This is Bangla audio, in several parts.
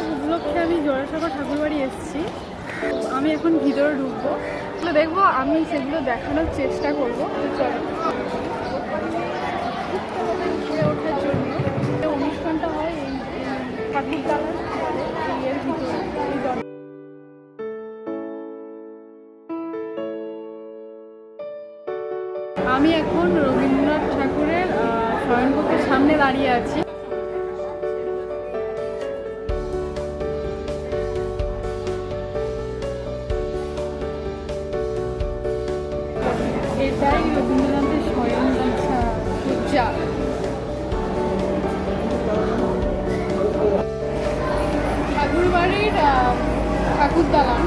বৈশাখ উপলক্ষে আমি জোড়াসাঁকো ঠাকুরবাড়ি এসেছি। আমি এখন ভিতরে ঢুকবো। তো দেখব আমি সেগুলো দেখানোর চেষ্টা করব। হয় আমি এখন রবীন্দ্রনাথ ঠাকুরের শয়নকক্ষের সামনে দাঁড়িয়ে আছি। এটাই রবীন্দ্রনাথের শয়ন আচ্ছা, সজ্জা ঠাকুর বাড়ির ঠাকুর দালান।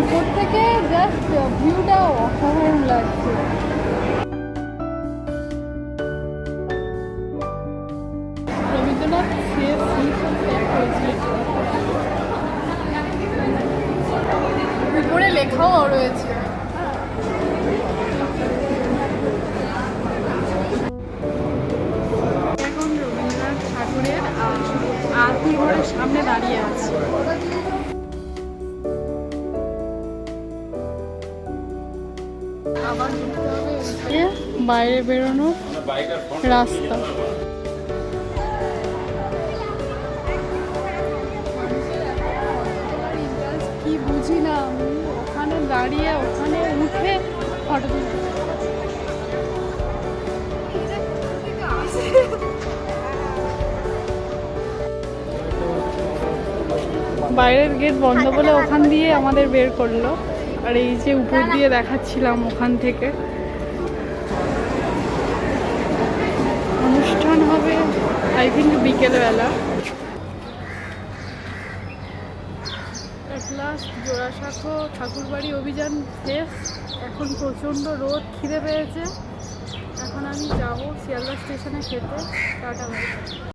উপর থেকে জাস্ট ভিউটা অসাধারণ লাগছে। রবীন্দ্রনাথ সে লেখাও রয়েছে। এখন রবীন্দ্রনাথ ঠাকুরের আরতি ঘরের সামনে দাঁড়িয়ে আছে। বাইরে বেরোনো রাস্তা। কি বুঝি না আমি ওখানে দাঁড়িয়ে ওখানে উঠে ফটো বাইরের গেট বন্ধ বলে ওখান দিয়ে আমাদের বের করল। আর এই যে উপর দিয়ে দেখাচ্ছিলাম ওখান থেকে। অনুষ্ঠান হবে আই থিঙ্ক বিকেলবেলা। লাস্ট জোড়াসাঁকো ঠাকুরবাড়ি অভিযান শেষ। এখন প্রচণ্ড রোদ, খিদে পেয়েছে। এখন আমি যাব শিয়ালদা স্টেশনে খেতে। Tata bye